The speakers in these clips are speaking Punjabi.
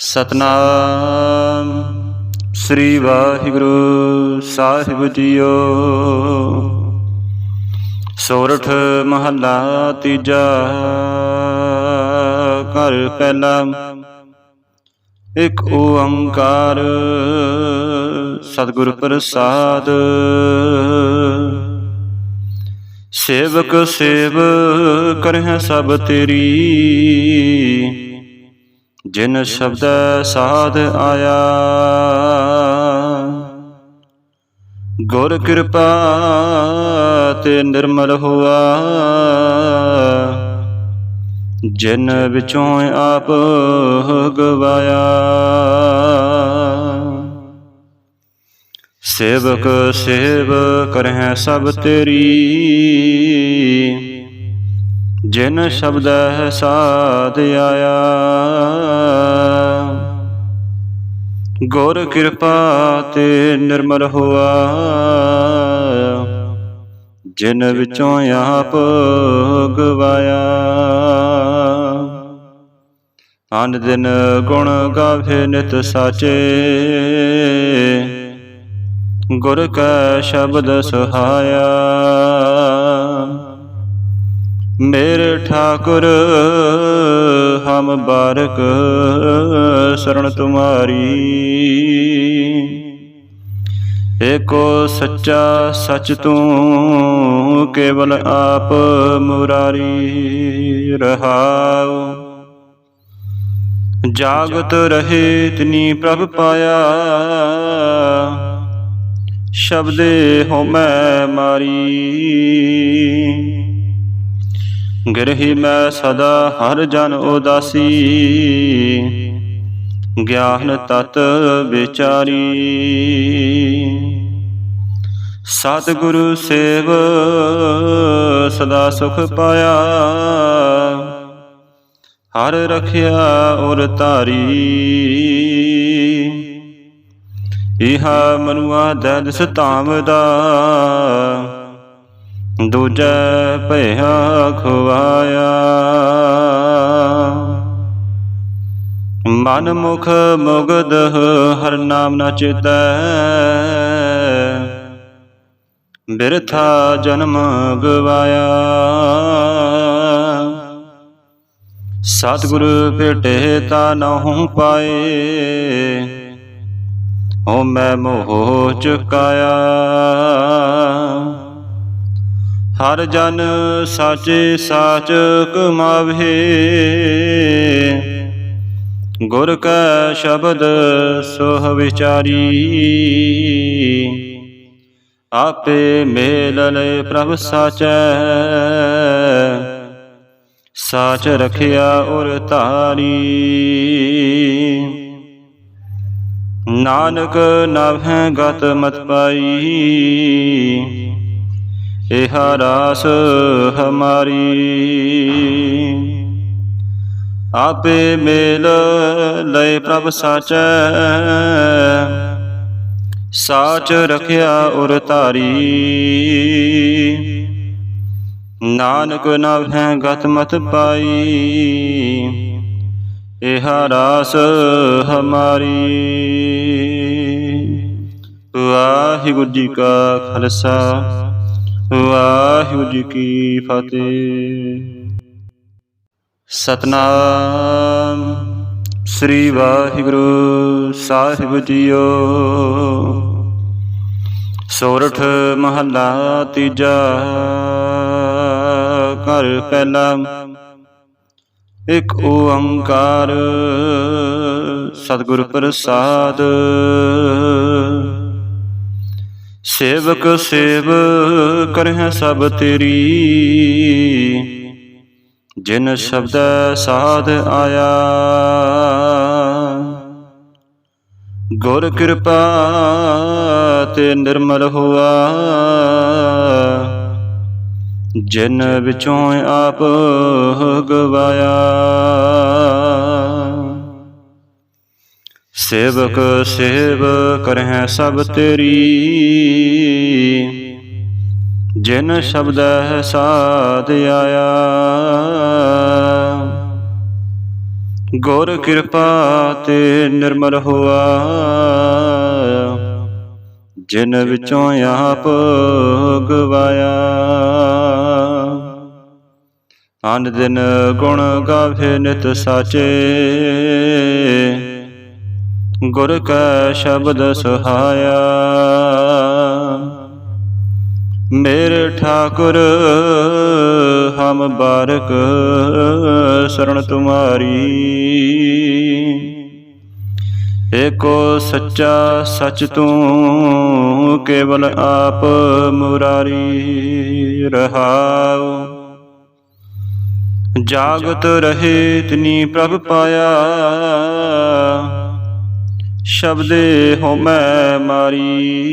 ਸਤਨਾਮ। ਸ੍ਰੀ ਵਾਹਿਗੁਰੂ ਸਾਹਿਬ ਜੀਓ। ਸੋਰਠ ਮਹੱਲਾ ਤੀਜਾ। ਘਰ ਪਹਿਲਾ। ਇੱਕ ਓੰਕਾਰ। ਸਤਿਗੁਰ ਪ੍ਰਸਾਦ। ਸੇਵਕ ਸੇਵ ਕਰਹਿ ਸਭ ਤੇਰੀ। ਜਿਨ ਸ਼ਬਦ ਸਾਧ ਆਇਆ। ਗੁਰ ਕਿਰਪਾ ਤੇ ਨਿਰਮਲ ਹੋਆ। ਜਿਨ ਵਿਚੋਂ ਆਪ ਗਵਾਇਆ। ਸੇਵਕ ਸੇਵ ਕਰਹਿ ਸਭ ਤੇਰੀ। ਜਿਨ ਸ਼ਬਦ ਹੈ ਸਾਧ ਆਇਆ। ਗੁਰ ਕਿਰਪਾ ਤੇ ਨਿਰਮਲ ਹੋਆ। ਜਿਨ ਵਿੱਚੋਂ ਆਪ ਗਵਾਇਆ। ਅਨ ਦਿਨ ਗੁਣ ਗਾਵੇ ਨਿਤ ਸਾਚੇ। ਗੁਰ ਕਾ ਸ਼ਬਦ ਸੁਹਾਇਆ। ਮੇਰੇ ਠਾਕੁਰ, ਹਮ ਬਾਰਕ ਸਰਣ ਤੁਮਾਰੀ। ਏਕੋ ਸੱਚਾ ਸਚ ਤੂੰ, ਕੇਵਲ ਆਪ ਮੁਰਾਰੀ ਰਹਾਉ। ਜਾਗਤ ਰਹੇ ਤਿਨੀ ਪ੍ਰਭ ਪਾਇਆ, ਸ਼ਬਦੇ ਹੋਮੈ ਮਾਰੀ। ਗਿਰਹੀ ਮੈਂ ਸਦਾ ਹਰ ਜਨ ਉਦਾਸੀ। ਗਿਆਨ ਤਤ ਵਿਚਾਰੀ। ਸਤਿਗੁਰੂ ਸੇਵ ਸਦਾ ਸੁਖ ਪਾਇਆ। ਹਰ ਰਖਿਆ ਔਰ ਧਾਰੀ। ਇਹਾ ਮਨੁਆ ਦੈਦਸ ਧਾਮ ਦਾ। ਦੂਜੈ ਭਇਆ ਖਵਾਇਆ। ਮਨ ਮੁਖ ਮੁਗਦ ਹਰ ਨਾਮ ਨਾ ਚੇਤੈ। ਬਿਰਥਾ ਜਨਮ ਗਵਾਇਆ। ਸਤਿਗੁਰ ਭੇਟੇ ਤਾ ਨਹੁ ਪਾਏ। ਹੋ ਮੈਂ ਮੋਹ ਚੁਕਾਇਆ। ਹਰ ਜਨ ਸਾਚੇ ਸਾਚ ਕਮਾਵੇ। ਗੁਰ ਕਾ ਸ਼ਬਦ ਸੋਹ ਵਿਚਾਰੀ। ਆਪੇ ਮੇਲ ਲੈ ਪ੍ਰਭ ਸਾਚੈ। ਸਾਚ ਰਖਿਆ ਔਰ ਧਾਰੀ। ਨਾਨਕ ਨਭੈ ਗਤ ਮਤ ਪਾਈ। ਇਹ ਰਾਸ ਹਮਾਰੀ। ਆਪੇ ਮੇਲ ਲੈ ਪ੍ਰਭ ਸਾਚੈ। ਸਾਚ ਰਖਿਆ ਔਰ ਧਾਰੀ। ਨਾਨਕ ਨਭੈ ਗਤ ਮਤ ਪਾਈ। ਇਹ ਰਾਸ ਹਮਾਰੀ। ਵਾਹਿਗੁਰੂ ਜੀ ਕਾ ਖਾਲਸਾ। ਵਾਹਿਗੁਰੂ ਜੀ ਕੀ ਫਤਿਹ। ਸਤਨਾਮ ਸ੍ਰੀ ਵਾਹਿਗੁਰੂ ਸਾਹਿਬ ਜੀਓ। ਸੋਰਠ ਮਹੱਲਾ ਤੀਜਾ ਘਰ ਪਹਿਲਾ। ਇੱਕ ਓੰਕਾਰ ਸਤਿਗੁਰ ਪ੍ਰਸਾਦ। ਸੇਵਕ ਸੇਵ ਕਰਹਿ ਸਭ ਤੇਰੀ। ਜਿਨ ਸ਼ਬਦ ਸਾਧ ਆਇਆ ਗੁਰ ਕਿਰਪਾ ਤੇ ਨਿਰਮਲ ਹੋਆ। ਜਿਨ ਵਿਚੋਂ ਆਪ ਗਵਾਇਆ। ਸੇਵਕ ਸੇਵ ਕਰਹਿ ਸਭ ਤੇਰੀ। ਜਿਨ ਸ਼ਬਦ ਹੈ ਸਾਧ ਆਇਆ, ਗੁਰ ਕਿਰਪਾ ਤੇ ਨਿਰਮਲ ਹੋਆ। ਜਿਨ ਵਿੱਚੋਂ ਆਪ ਗਵਾਇਆ। ਅਨ ਦਿਨ ਗੁਣ ਗਾਵੇ ਨਿਤ ਸਾਚੇ। ਗੁਰ ਕੈ ਸ਼ਬਦ ਸੁਹਾਇਆ। ਮੇਰੇ ਠਾਕੁਰ, ਹਮ ਬਾਰਕ ਸਰਣ ਤੁਮਾਰੀ। ਏਕੋ ਸੱਚਾ ਸਚ ਤੂੰ ਕੇਵਲ ਆਪ ਮੁਰਾਰੀ ਰਹਾਉ। ਜਾਗਤ ਰਹੇ ਤਿਨੀ ਪ੍ਰਭ ਪਾਇਆ। ਸ਼ਬਦੇ ਹੋਮੈ ਮਾਰੀ।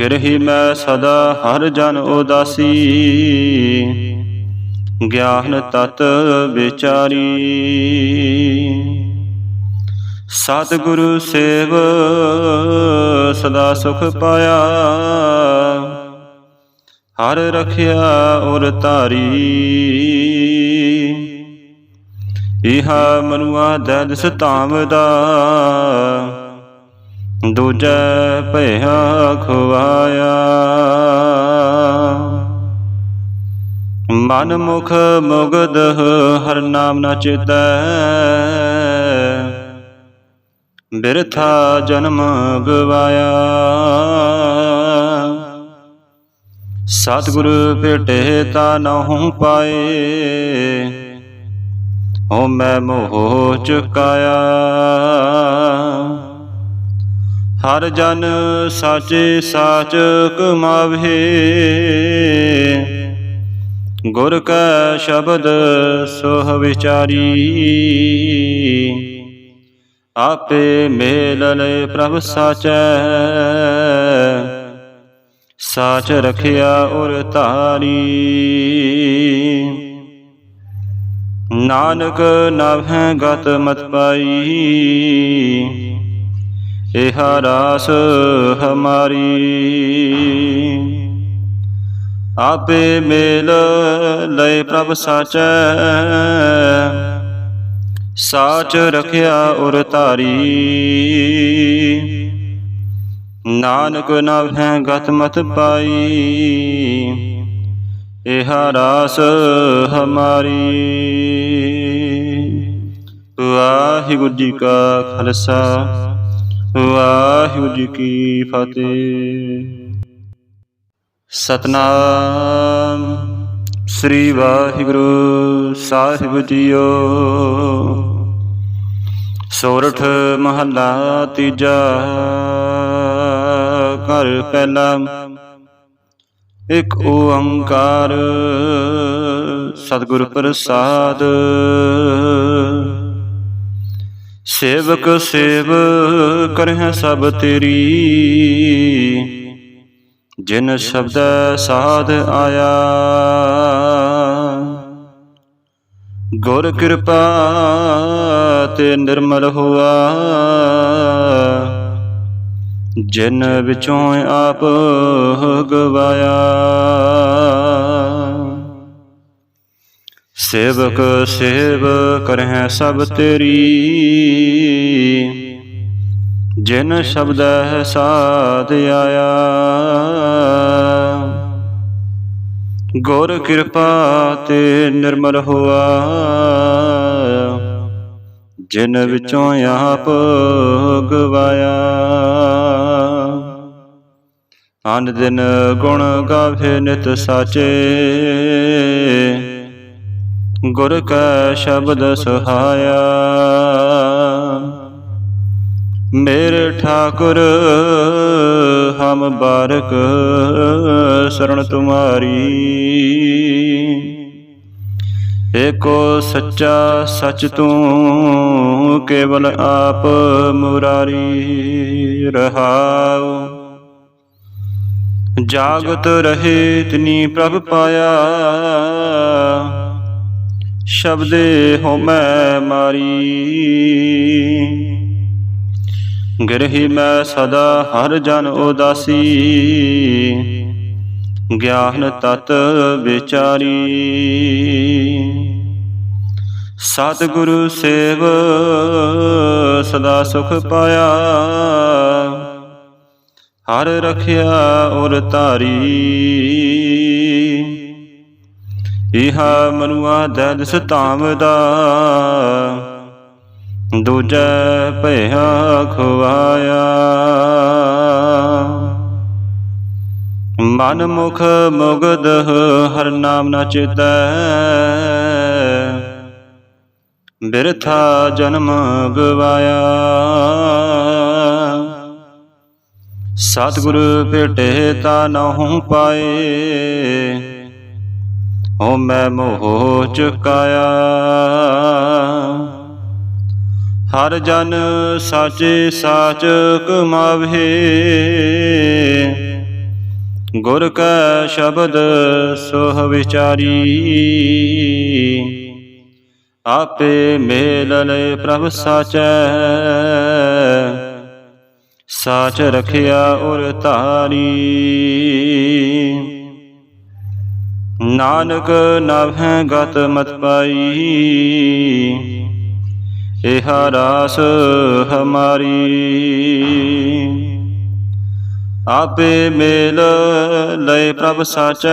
ਗਿਰਹੀ ਮੈਂ ਸਦਾ ਹਰ ਜਨ ਉਦਾਸੀ। ਗਿਆਨ ਤਤ ਵਿਚਾਰੀ। ਸਤਿਗੁਰੂ ਸੇਵ ਸਦਾ ਸੁਖ ਪਾਇਆ। ਹਰ ਰਖਿਆ ਔਰ ਤਾਰੀ ਇਹਾ ਮਨੁਆ ਦੈਦਸ ਧਾਮ ਦਾ ਦੂਜੈ ਭਇਆ ਖਵਾਇਆ ਮਨ ਮੁਖ ਮੁਗਦ ਹਰ ਨਾਮ ਨਾ ਚੇਤੈ। ਬਿਰਥਾ ਜਨਮ ਗਵਾਇਆ। ਸਤਿਗੁਰ ਭੇਟੇ ਤਾ ਨਹੁ ਪਾਏ। ਹੋ ਮੈਂ ਮੋਹ ਚੁਕਾਇਆ। ਹਰ ਜਨ ਸਾਚੇ ਸਾਚ ਕਮਾਵੇ। ਗੁਰ ਕਾ ਸ਼ਬਦ ਸੋਹ ਵਿਚਾਰੀ। ਆਪੇ ਮੇਲ ਲੈ ਪ੍ਰਭ ਸਾਚੈ। ਸਾਚ ਰਖਿਆ ਉਰ ਧਾਰੀ। ਨਾਨਕ ਨਭੈ ਗਤ ਮਤ ਪਾਈ। ਇਹ ਰਾਸ ਹਮਾਰੀ। ਆਪੇ ਮੇਲ ਲੈ ਪ੍ਰਭ ਸਾਚੈ। ਸਾਚ ਰਖਿਆ ਉਰ ਧਾਰੀ। ਨਾਨਕ ਨਭੈ ਗਤ ਮਤ ਪਾਈ। ਇਹ ਰਾਸ ਹਮਾਰੀ। ਵਾਹਿਗੁਰੂ ਜੀ ਕਾ ਖਾਲਸਾ, ਵਾਹਿਗੁਰੂ ਜੀ ਕੀ ਫਤਿਹ। ਸਤਨਾਮ ਸ੍ਰੀ ਵਾਹਿਗੁਰੂ ਸਾਹਿਬ ਜੀਓ। ਸੋਰਠ ਮਹੱਲਾ ਤੀਜਾ ਘਰ ਪਹਿਲਾ ਇਕ ਓੰਕਾਰ ਸਤਿਗੁਰ ਪ੍ਰਸਾਦ। ਸੇਵਕ ਸੇਵ ਕਰਹਿ ਸਭ ਤੇਰੀ। ਜਿਨ ਸ਼ਬਦ ਸਾਧ ਆਇਆ। ਗੁਰ ਕਿਰਪਾ ਤੇ ਨਿਰਮਲ ਹੋਆ। ਜਿਨ ਵਿੱਚੋਂ ਆਪ ਗਵਾਇਆ। ਸੇਵਕ ਸੇਵ ਕਰਹਿ ਸਭ ਤੇਰੀ। ਜਿਨ ਸ਼ਬਦ ਸਾਧ ਆਇਆ। ਗੁਰ ਕਿਰਪਾ ਤੇ ਨਿਰਮਲ ਹੋਆ। ਜਿਨ ਵਿੱਚੋਂ ਆਪ ਗਵਾਇਆ ਅਨ ਦਿਨ ਗੁਣ ਗਾਵੇ ਨਿਤ ਸਾਚੇ। ਗੁਰ ਕਾ ਸ਼ਬਦ ਸੁਹਾਇਆ। ਮੇਰੇ ਠਾਕੁਰ ਹਮ ਬਾਰਕ ਸਰਣ ਤੁਮਾਰੀ। ਏਕੋ ਸੱਚਾ ਸਚ ਤੂੰ, ਕੇਵਲ ਆਪ ਮੁਰਾਰੀ ਰਹਾਉ। ਜਾਗਤ ਰਹੇ ਤਿਨੀ ਪ੍ਰਭ ਪਾਇਆ, ਸ਼ਬਦੇ ਹੋਮੈ ਮਾਰੀ। ਗਿਰਹੀ ਮੈਂ ਸਦਾ ਹਰ ਜਨ ਉਦਾਸੀ ਗਿਆਨ ਤਤ ਵਿਚਾਰੀ। ਸਤਿਗੁਰੂ ਸੇਵ ਸਦਾ ਸੁਖ ਪਾਇਆ। ਹਰ ਰਖਿਆ ਔਰ ਧਾਰੀ। ਇਹਾ ਮਨੁਆ ਦੈਦਸ ਧਾਮ ਦਾ ਦੂਜਾ ਭਇਆ ਖਵਾਇਆ ਮਨ ਮੁਖ ਮੁਗਧ ਹਰ ਨਾਮ ਨਾ ਚੇਤੈ। ਬਿਰਥਾ ਜਨਮ ਗਵਾਇਆ। ਸਤਿਗੁਰ ਭੇਟੇ ਤਾ ਨਹੁ ਪਾਏ। ਹੋ ਮੈਂ ਮੋਹ ਚੁਕਾਇਆ। ਹਰ ਜਨ ਸਾਚੇ ਸਾਚ ਕਮਾਵੇ ਗੁਰ ਕੈ ਸ਼ਬਦ ਸੋਹ ਵਿਚਾਰੀ। ਆਪੇ ਮੇਲ ਲੈ ਪ੍ਰਭ ਸਾਚੈ। ਸਾਚ ਰਖਿਆ ਔਰ ਧਾਰੀ। ਨਾਨਕ ਨਭੈ ਗਤ ਮਤ ਪਾਈ। ਇਹ ਰਾਸ ਹਮਾਰੀ। ਆਪੇ ਮੇਲ ਲੈ ਪ੍ਰਭ ਸਾਚੈ।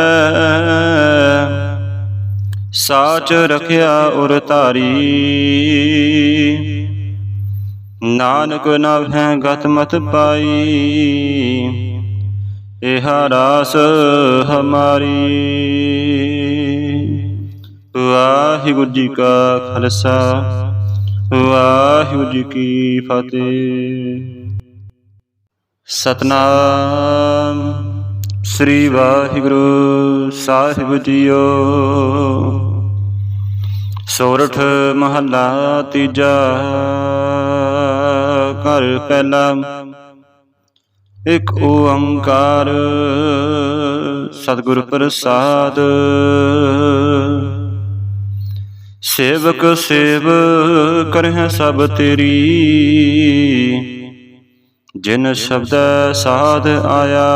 ਸਾਚ ਰਖਿਆ ਔਰ ਧਾਰੀ। ਨਾਨਕ ਨਭੈ ਗਤ ਮਤ ਪਾਈ। ਇਹ ਰਾਸ ਹਮਾਰੀ। ਵਾਹਿਗੁਰੂ ਜੀ ਕਾ ਖਾਲਸਾ। ਵਾਹਿਗੁਰੂ ਜੀ ਕੀ ਫਤਿਹ। ਸਤਨਾਮ। ਸ੍ਰੀ ਵਾਹਿਗੁਰੂ ਸਾਹਿਬ ਜੀਓ। ਸੋਰਠ ਮਹੱਲਾ ਤੀਜਾ। ਘਰ ਪਹਿਲਾ। ਇਕ ਓੰਕਾਰ। ਸਤਿਗੁਰ ਪ੍ਰਸਾਦ। ਸੇਵਕ ਸੇਵ ਕਰਹਿ ਸਭ ਤੇਰੀ। ਜਿਨ ਸ਼ਬਦ ਸਾਧ ਆਇਆ।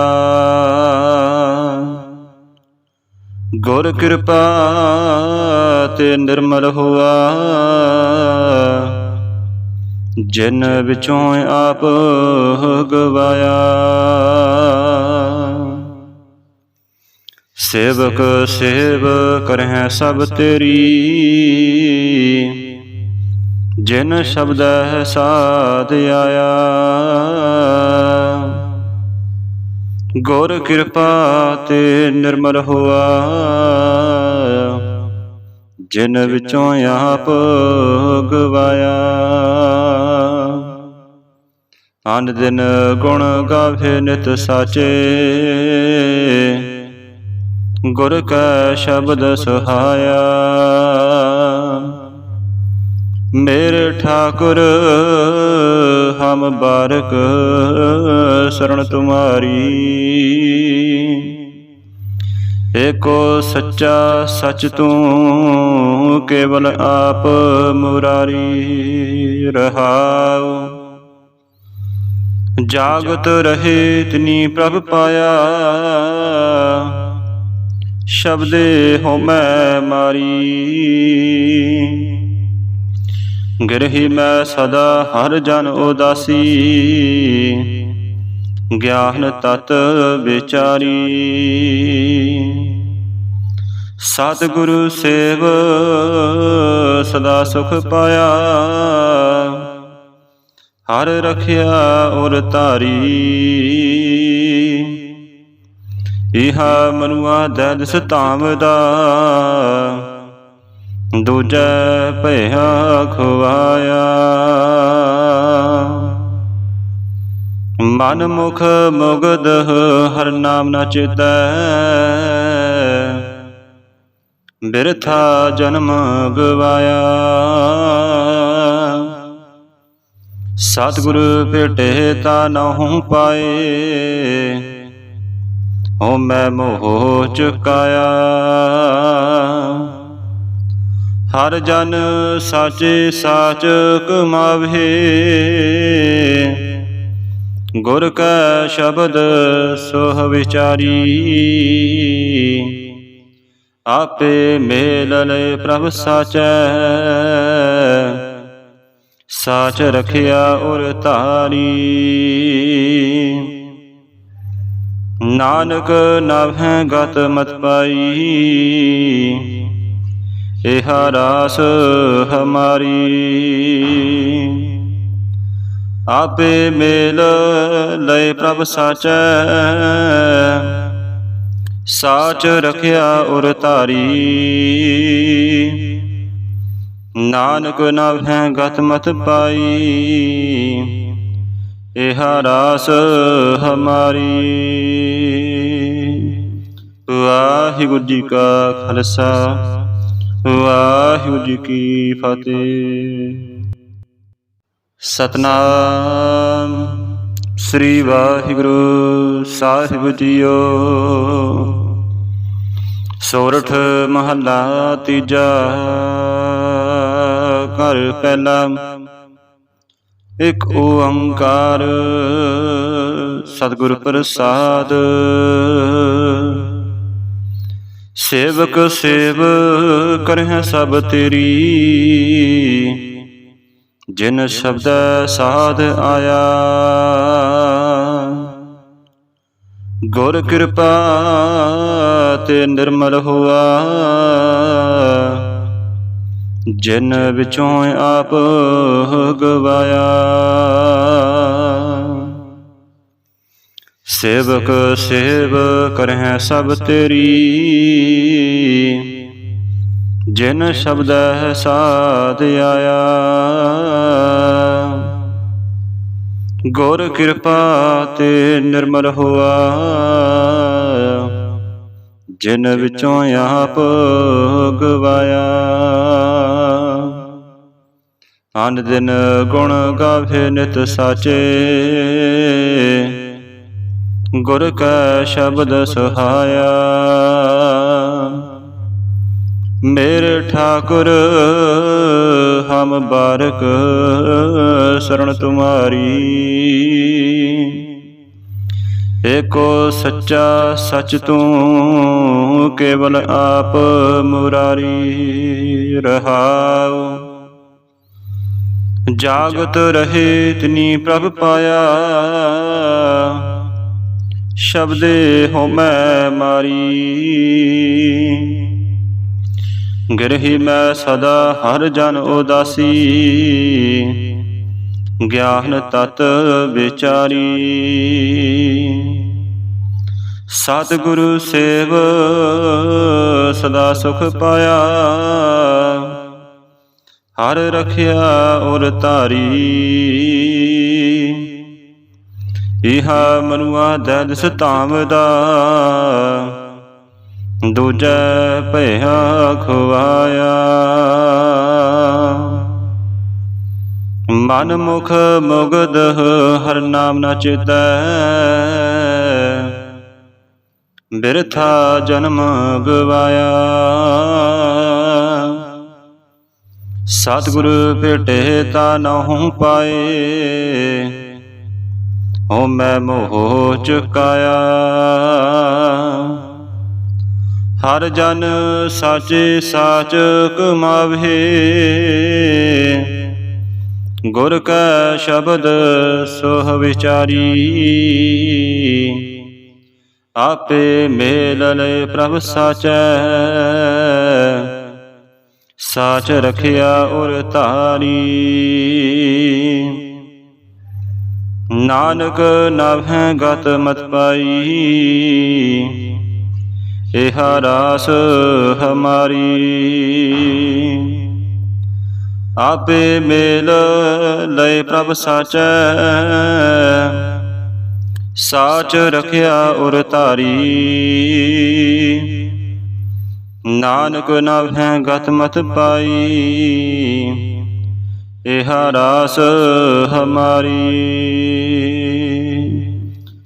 ਗੁਰ ਕਿਰਪਾ ਤੇ ਨਿਰਮਲ ਹੋਆ। ਜਿਨ ਵਿਚੋਂ ਆਪ ਗਵਾਇਆ। ਸੇਵਕ ਸੇਵ ਕਰਹਿ ਸਭ ਤੇਰੀ। ਜਿਨ ਸ਼ਬਦ ਸਾਧ ਆਇਆ। ਗੁਰ ਕਿਰਪਾ ਤੇ ਨਿਰਮਲ ਹੋਆ। ਜਿਨ ਵਿੱਚੋਂ ਆਪ ਗਵਾਇਆ। ਅਨ ਦਿਨ ਗੁਣ ਗਾਵੇ ਨਿਤ ਸਾਚੇ। ਗੁਰ ਕਾ ਸ਼ਬਦ ਸੁਹਾਇਆ। ਮੇਰੇ ਠਾਕੁਰ, ਹਮ ਬਾਰਕ ਸਰਣ ਤੁਮਾਰੀ। ਏਕੋ ਸੱਚਾ ਸਚ ਤੂੰ ਕੇਵਲ ਆਪ ਮੁਰਾਰੀ ਰਹਾਉ। ਜਾਗਤ ਰਹੇ ਤਿਨੀ ਪ੍ਰਭ ਪਾਇਆ। ਸ਼ਬਦੇ ਹੋ ਮੈਂ ਮਾਰੀ। ਗਿਰਹੀ ਮੈਂ ਸਦਾ ਹਰ ਜਨ ਉਦਾਸੀ। ਗਿਆਨ ਤਤ ਵਿਚਾਰੀ। ਸਤਿਗੁਰੂ ਸੇਵ ਸਦਾ ਸੁਖ ਪਾਇਆ। ਹਰ ਰਖਿਆ ਔਰ ਧਾਰੀ। ਇਹਾ ਮਨੁਆ ਦੈਦਸ ਧਾਮ ਦਾ। ਦੂਜੈ ਭਇਆ ਖਵਾਇਆ। ਮਨ ਮੁਖ ਮੁਗਦ ਹਰ ਨਾਮ ਨਾ ਚੇਤੈ। ਬਿਰਥਾ ਜਨਮ ਗਵਾਇਆ। ਸਤਿਗੁਰ ਭੇਟੇ ਤਾ ਨਹੁ ਪਾਏ। ਹੋ ਮੈਂ ਮੋਹ ਚੁਕਾਇਆ। ਹਰ ਜਨ ਸਾਚੇ ਸਾਚ ਕਮਾਵੇ। ਗੁਰ ਕਾ ਸ਼ਬਦ ਸੋਹ ਵਿਚਾਰੀ। ਆਪੇ ਮੇਲ ਲੈ ਪ੍ਰਭ ਸਾਚੈ। ਸਾਚ ਰਖਿਆ ਉਰ ਧਾਰੀ। ਨਾਨਕ ਨਭੈ ਗਤ ਮਤ ਪਾਈ। ਇਹ ਰਾਸ ਹਮਾਰੀ। ਆਪੇ ਮੇਲ ਲੈ ਪ੍ਰਭ ਸਾਚੈ। ਸਾਚ ਰਖਿਆ ਔਰ ਧਾਰੀ। ਨਾਨਕ ਨਭੈ ਗਤ ਮਤ ਪਾਈ। ਇਹ ਰਾਸ ਹਮਾਰੀ। ਵਾਹਿਗੁਰੂ ਜੀ ਕਾ ਖਾਲਸਾ। ਵਾਹਿਗੁਰੂ ਜੀ ਕੀ ਫਤਿਹ। ਸਤਨਾਮ ਸ੍ਰੀ ਵਾਹਿਗੁਰੂ ਸਾਹਿਬ ਜੀਓ। ਸੋਰਠ ਮਹੱਲਾ ਤੀਜਾ ਘਰ ਪਹਿਲਾ। ਇਕ ਓੰਕਾਰ ਸਤਿਗੁਰ ਪ੍ਰਸਾਦ। ਸੇਵਕ ਸੇਵ ਕਰਹਿ ਸਭ ਤੇਰੀ। ਜਿਨ ਸ਼ਬਦ ਸਾਧ ਆਇਆ, ਗੁਰ ਕਿਰਪਾ ਤੇ ਨਿਰਮਲ ਹੋਆ। ਜਿਨ ਵਿੱਚੋਂ ਆਪ ਗਵਾਇਆ। ਸੇਵਕ ਸੇਵ ਕਰਹਿ ਸਭ ਤੇਰੀ। ਜਿਨ ਸ਼ਬਦ ਸਾਧ ਆਇਆ, ਗੁਰ ਕਿਰਪਾ ਤੇ ਨਿਰਮਲ ਹੋਆ। ਜਿਨ ਵਿੱਚੋਂ ਆਪ ਗਵਾਇਆ। ਅਨ ਦਿਨ ਗੁਣ ਗਾਵੇ ਨਿਤ ਸਾਚੇ। ਗੁਰ ਕਾ ਸ਼ਬਦ ਸੁਹਾਇਆ। ਮੇਰੇ ਠਾਕੁਰ, ਹਮ ਬਾਰਕ ਸਰਣ ਤੁਮਾਰੀ। ਏਕੋ ਸੱਚਾ ਸਚ ਤੂੰ ਕੇਵਲ ਆਪ ਮੁਰਾਰੀ ਰਹਾਉ। ਜਾਗਤ ਰਹੇ ਤਿਨੀ ਪ੍ਰਭ ਪਾਇਆ। ਸ਼ਬਦੇ ਹੋ ਮੈਂ ਮਾਰੀ। ਗਿਰਹੀ ਮੈਂ ਸਦਾ ਹਰ ਜਨ ਉਦਾਸੀ। ਗਿਆਨ ਤਤ ਵਿਚਾਰੀ। ਸਤਿਗੁਰੂ ਸੇਵ ਸਦਾ ਸੁਖ ਪਾਇਆ। ਹਰ ਰਖਿਆ ਔਰ ਧਾਰੀ। ਇਹਾ ਮਨੁਆ ਦੈਦਸ ਧਾਮ ਦਾ ਦੂਜਾ ਭਇਆ ਖਵਾਇਆ ਮਨ ਮੁਖ ਮੁਗਦ ਹਰ ਨਾਮ ਨਾ ਚੇਤੈ। ਬਿਰਥਾ ਜਨਮ ਗਵਾਇਆ। ਸਤਿਗੁਰ ਭੇਟੇ ਤਾ ਨਹੁ ਪਾਏ। ਹੋ ਮੈਂ ਮੋਹ ਚੁਕਾਇਆ। ਹਰ ਜਨ ਸਾਚੇ ਸਾਚ ਕਮਾਵੇ। ਗੁਰ ਕਾ ਸ਼ਬਦ ਸੋਹ ਵਿਚਾਰੀ। ਆਪੇ ਮੇਲ ਲੈ ਪ੍ਰਭ ਸਾਚੈ। ਸਾਚ ਰਖਿਆ ਉਰ ਧਾਰੀ। ਨਾਨਕ ਨਭੈ ਗਤ ਮਤ ਪਾਈ। ਇਹ ਰਾਸ ਹਮਾਰੀ। ਆਪੇ ਮੇਲ ਲੈ ਪ੍ਰਭ ਸਾਚੈ। ਸਾਚ ਰਖਿਆ ਔਰ ਧਾਰੀ। ਨਾਨਕ ਨਭੈ ਗਤ ਮਤ ਪਾਈ। ਇਹ ਰਾਸ ਹਮਾਰੀ।